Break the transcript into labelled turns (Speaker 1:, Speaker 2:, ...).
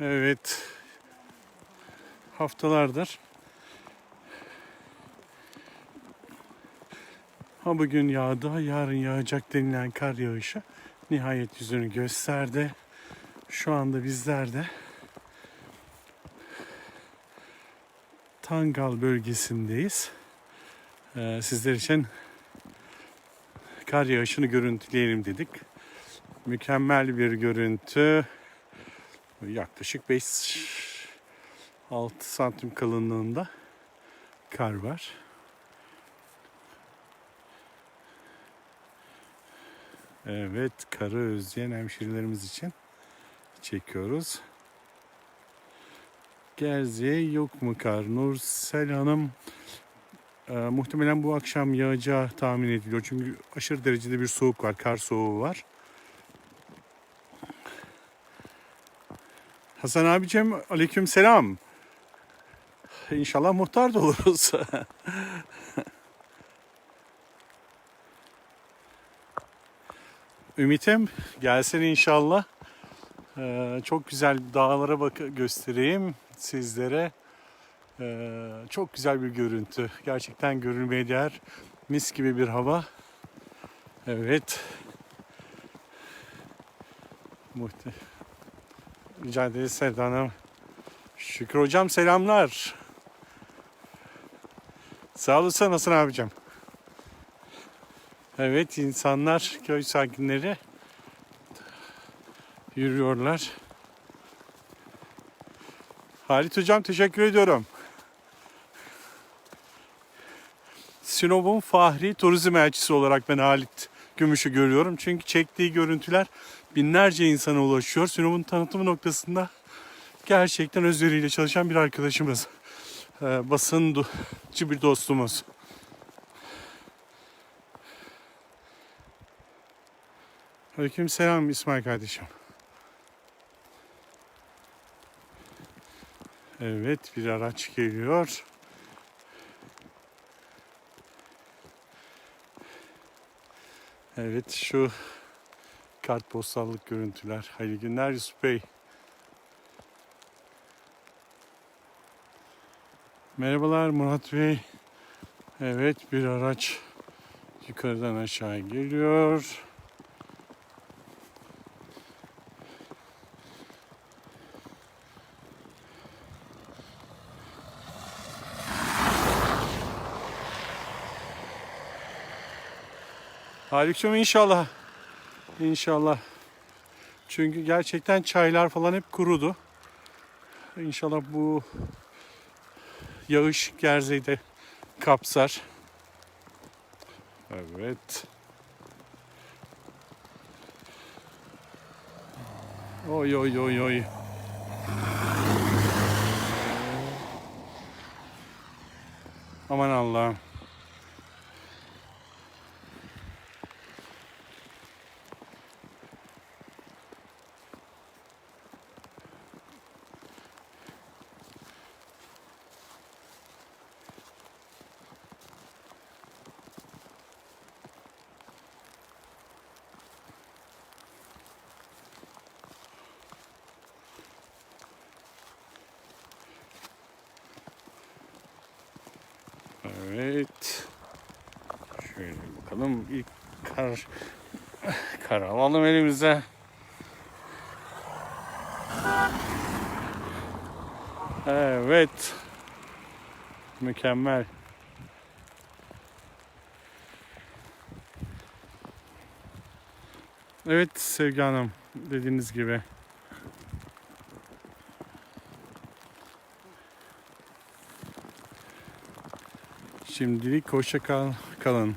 Speaker 1: Evet. Haftalardır. Ha bugün yağdı, yarın yağacak denilen kar yağışı nihayet yüzünü gösterdi. Şu anda bizler de Tangal bölgesindeyiz. Ee, sizler için kar yağışını görüntüleyelim dedik. Mükemmel bir görüntü. Yaklaşık 5-6 santim kalınlığında kar var. Evet, karı özleyen hemşerilerimiz için çekiyoruz. Gerze'ye yok mu kar? Nursel Hanım e, muhtemelen bu akşam yağacağı tahmin ediliyor. Çünkü aşırı derecede bir soğuk var, kar soğuğu var. Hasan abicim aleyküm selam. İnşallah muhtar da oluruz. Ümitim gelsin inşallah. Ee, çok güzel dağlara bak göstereyim sizlere. Ee, çok güzel bir görüntü. Gerçekten görülmeye değer. Mis gibi bir hava. Evet. Muhte Rica ederiz Sevda Hanım. Şükür hocam selamlar. Sağ olasın Hasan abicim. Evet insanlar, köy sakinleri yürüyorlar. Halit hocam teşekkür ediyorum. Sinop'un Fahri Turizm Elçisi olarak ben Halit Gümüş'ü görüyorum. Çünkü çektiği görüntüler binlerce insana ulaşıyor. Sinop'un tanıtım noktasında gerçekten özveriyle çalışan bir arkadaşımız. Ee, basıncı bir dostumuz. Aleyküm selam İsmail kardeşim. Evet bir araç geliyor. Evet şu kartpostallık görüntüler. Hayırlı günler Yusuf Bey. Merhabalar Murat Bey. Evet bir araç yukarıdan aşağı geliyor. Halikçim inşallah. İnşallah. Çünkü gerçekten çaylar falan hep kurudu. İnşallah bu yağış Gerze'yi de kapsar. Evet. Oy oy oy oy. Aman Allah'ım. Evet. Şöyle bakalım ilk kar kar alalım elimize. Evet. Mükemmel. Evet Sevgi Hanım dediğiniz gibi. Şimdilik hoşça kal, kalın.